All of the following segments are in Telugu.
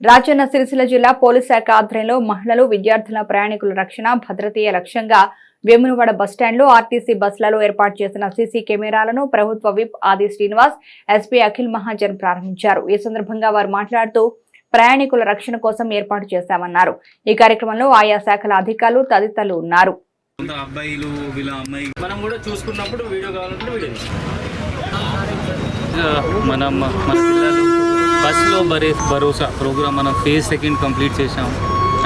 రాజన్న సిరిసిల్ల జిల్లా పోలీస్ శాఖ ఆధ్వర్యంలో మహిళలు విద్యార్థుల ప్రయాణికుల రక్షణ భద్రతీయ లక్ష్యంగా వేములవాడ బస్టాండ్లో ఆర్టీసీ బస్సులలో ఏర్పాటు చేసిన సీసీ కెమెరాలను ప్రభుత్వ విప్ ఆది శ్రీనివాస్ ఎస్పీ అఖిల్ మహాజన్ ప్రారంభించారు. ఈ సందర్భంగా వారు మాట్లాడుతూ ప్రయాణికుల రక్షణ కోసం ఏర్పాటు చేశామన్నారు. ఈ కార్యక్రమంలో ఆయా శాఖల అధికారులు తదితరులు ఉన్నారు. కొంత అబ్బాయిలు వీళ్ళ అమ్మాయి మనం కూడా చూసుకున్నప్పుడు వీడియో కావాలంటే వీడియో తీస్తాం. మనం మన పిల్లలు బస్సులో బరే భరోసా ప్రోగ్రామ్ మనం ఫేజ్ సెకండ్ కంప్లీట్ చేసాం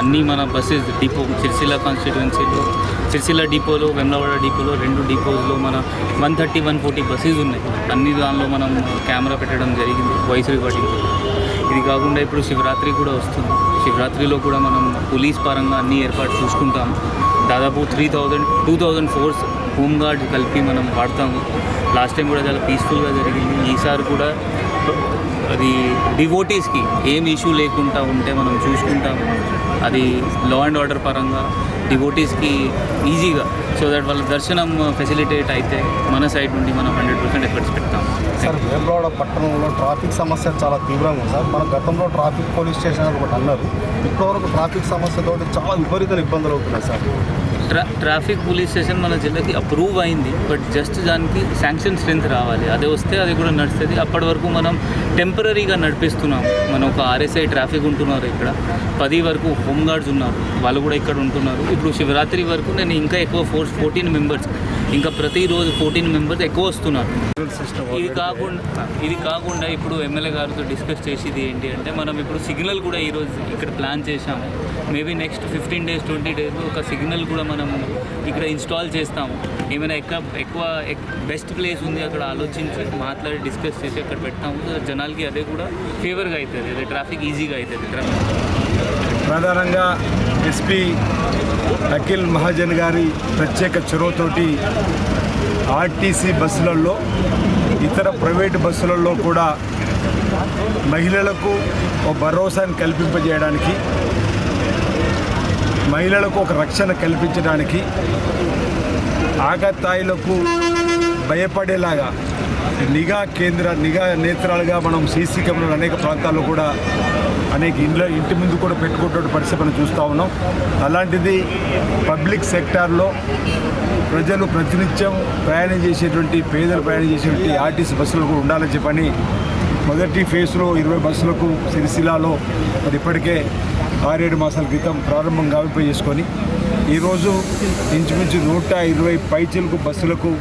అన్నీ మన బస్సెస్ డిపో సిరిసిల్ల కాన్స్టిట్యువెన్సీలో సిరిసిల్ల డిపోలో వెమ్లవాడ డిపోలో రెండు డిపోస్లో మన one thirty one forty buses ఉన్నాయి. అన్ని దానిలో మనం కెమెరా పెట్టడం జరిగింది వాయిస్ రికార్డింగ్. ఇది కాకుండా ఇప్పుడు శివరాత్రి కూడా వస్తుంది. శివరాత్రిలో కూడా మనం పోలీస్ పరంగా అన్ని ఏర్పాటు చూసుకుంటాం. దాదాపు three thousand two thousand force home guard కలిపి మనం వాడతాము. లాస్ట్ టైం కూడా చాలా పీస్ఫుల్గా జరిగింది. ఈసారి కూడా అది డివోటీస్కి ఏం ఇష్యూ లేకుండా ఉంటే మనం చూసుకుంటాము అది లా అండ్ ఆర్డర్ పరంగా డివోటీస్కి ఈజీగా. సో దట్ వాళ్ళ దర్శనం ఫెసిలిటేట్ అయితే మన సైడ్ నుండి మనం హండ్రెడ్ పర్సెంట్ ఎఫర్ట్స్ పెడతాం. సార్ వేములవాడ పట్టణంలో ట్రాఫిక్ సమస్య చాలా తీవ్రంగా ఉంది సార్ మన గతంలో ట్రాఫిక్ పోలీస్ స్టేషన్ అని ఒకటి అన్నారు. ఇప్పటివరకు ట్రాఫిక్ సమస్యతో చాలా విపరీత ఇబ్బందులు అవుతున్నాయి సార్. ట్రా ట్రాఫిక్ పోలీస్ స్టేషన్ మన జిల్లాకి అప్రూవ్ అయింది బట్ జస్ట్ దానికి శాంక్షన్ స్ట్రెంత్ రావాలి. అదే వస్తే అది కూడా నడుస్తుంది. అప్పటి వరకు మనం టెంపరీగా నడిపిస్తున్నాం మనం ఒక ఆర్ఎస్ఐ ట్రాఫిక్ ఉంటున్నారు ఇక్కడ. పది వరకు హోమ్ గార్డ్స్ ఉన్నారు. వాళ్ళు కూడా ఇక్కడ ఉంటున్నారు. ఇప్పుడు శివరాత్రి వరకు నేను ఇంకా ఎక్కువ ఫోర్స్ ఫోర్టీన్ మెంబర్స్ ఇంకా ప్రతిరోజు ఫోర్టీన్ మెంబర్స్ ఎక్కువ వస్తున్నారు. ఇది కాకుండా ఇది కాకుండా ఇప్పుడు ఎమ్మెల్యే గారితో డిస్కస్ చేసేది ఏంటి అంటే మనం ఇప్పుడు సిగ్నల్ కూడా ఈరోజు ఇక్కడ ప్లాన్ చేశాము. Maybe next fifteen days twenty days ఒక సిగ్నల్ కూడా మనం ఇక్కడ ఇన్స్టాల్ చేస్తాము. ఏమైనా ఎక్కువ ఎక్కువ బెస్ట్ ప్లేస్ ఉంది అక్కడ ఆలోచించి మాట్లాడి డిస్కస్ చేసి అక్కడ పెడతాము. జనాలకి అదే కూడా ఫేవర్గా అవుతుంది. అదే ట్రాఫిక్ ఈజీగా అవుతుంది. ట్రాఫిక్ ప్రధానంగా ఎస్పీ అఖిల్ మహాజన్ గారి ప్రత్యేక చొరవతోటి ఆర్టీసీ బస్సులలో ఇతర ప్రైవేటు బస్సులలో కూడా మహిళలకు ఒక భరోసాను కల్పింపజేయడానికి మహిళలకు ఒక రక్షణ కల్పించడానికి ఆగతాయిలకు భయపడేలాగా నిఘా కేంద్ర నిఘా నేత్రాలుగా మనం సీసీ కెమెరాలు అనేక ప్రాంతాల్లో కూడా అనేక ఇండ్ల ఇంటి ముందు కూడా పెట్టుకుంటున్న పరిస్థితి చూస్తూ ఉన్నాం. అలాంటిది పబ్లిక్ సెక్టార్లో ప్రజలు ప్రతినిత్యం ప్రయాణం చేసేటువంటి పేదలు ప్రయాణం చేసేటువంటి ఆర్టీసీ బస్సులు కూడా ఉండాలని చెప్పని మొదటి ఫేజ్లో ఇరవై బస్సులకు సిరిసిల్లాలో మరి ఇప్పటికే ఆరేడు మాసాల క్రితం ప్రారంభం కావిపై చేసుకొని ఈరోజు ఇంచుమించు నూట ఇరవై పైచలకు బస్సులకు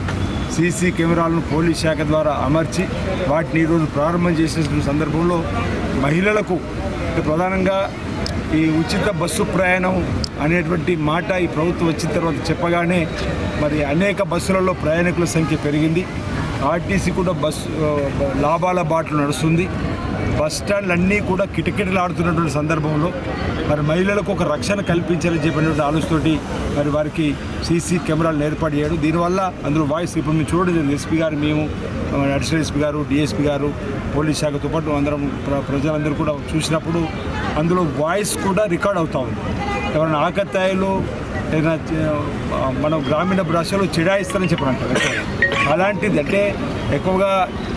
సీసీ కెమెరాలను పోలీస్ శాఖ ద్వారా అమర్చి వాటిని ఈరోజు ప్రారంభం చేసిన సందర్భంలో మహిళలకు ప్రధానంగా ఈ ఉచిత బస్సు ప్రయాణం అనేటువంటి మాట ఈ ప్రభుత్వం వచ్చిన తర్వాత చెప్పగానే మరి అనేక బస్సులలో ప్రయాణికుల సంఖ్య పెరిగింది. ఆర్టీసీ కూడా బస్సు లాభాల బాటలు నడుస్తుంది. బస్ స్టాండ్లు అన్నీ కూడా కిటకిటలాడుతున్నటువంటి సందర్భంలో మరి మహిళలకు ఒక రక్షణ కల్పించాలని చెప్పినటువంటి ఆలోచనతోటి మరి వారికి సీసీ కెమెరాలను ఏర్పాటు చేయడం. దీనివల్ల అందులో వాయిస్ ఇప్పుడు మేము చూడలేదు. ఎస్పీ గారు మేము అడిషనల్ ఎస్పీ గారు డిఎస్పీ గారు పోలీస్ శాఖతో పాటు అందరం ప్ర- ప్రజలందరూ కూడా చూసినప్పుడు అందులో వాయిస్ కూడా రికార్డ్ అవుతూ ఉంది. ఎవరైనా ఆకత్తాయిలు ఏదైనా మనం గ్రామీణ భాషలో చిడాయిస్తారని చెప్పడం అలాంటిది అంటే ఎక్కువగా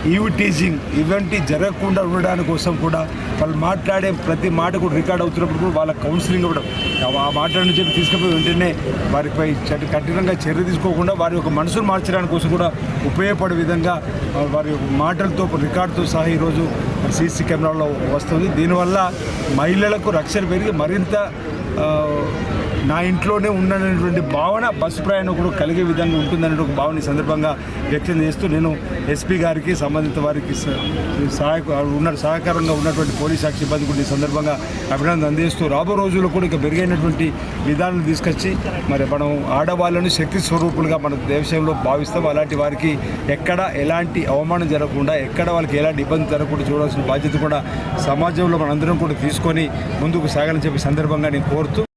ఈవ్ టీజింగ్ ఇవంటి జరగకుండా ఉండడానికి కోసం కూడా వాళ్ళు మాట్లాడే ప్రతి మాట కూడా రికార్డ్ అవుతున్నప్పుడు కూడా వాళ్ళ కౌన్సిలింగ్ ఇవ్వడం. ఆ- ఆ మాటలను చెప్పి తీసుకుపోయి వెంటనే వారిపై చట్ట కఠినంగా చర్య తీసుకోకుండా వారి యొక్క మనసును మార్చడానికి కోసం కూడా ఉపయోగపడే విధంగా వారి యొక్క మాటలతో రికార్డుతో సహా ఈరోజు సీసీ కెమెరాలో వస్తుంది. దీనివల్ల మహిళలకు రక్షణ పెరిగి మరింత నా ఇంట్లోనే ఉన్నటువంటి భావన బస్సు ప్రయాణం కూడా కలిగే విధంగా ఉంటుందనే ఒక భావన ఈ సందర్భంగా వ్యక్తం చేస్తూ నేను ఎస్పీ గారికి సంబంధిత వారికి సహాయక ఉన్న సహకారంగా ఉన్నటువంటి పోలీస్ శాఖ సిబ్బంది కూడా ఈ సందర్భంగా అభినందన అందిస్తూ రాబో రోజుల్లో కూడా ఇక మెరుగైనటువంటి విధానాలు తీసుకొచ్చి మరి మనం ఆడవాళ్ళను శక్తి స్వరూపులుగా మన దేశంలో భావిస్తాం. అలాంటి వారికి ఎక్కడ ఎలాంటి అవమానం జరగకుండా ఎక్కడ వాళ్ళకి ఎలాంటి ఇబ్బంది జరగకుండా చూడాల్సిన బాధ్యత కూడా సమాజంలో మనందరం కూడా తీసుకొని ముందుకు సాగాలని చెప్పి సందర్భంగా నేను కోరుతూ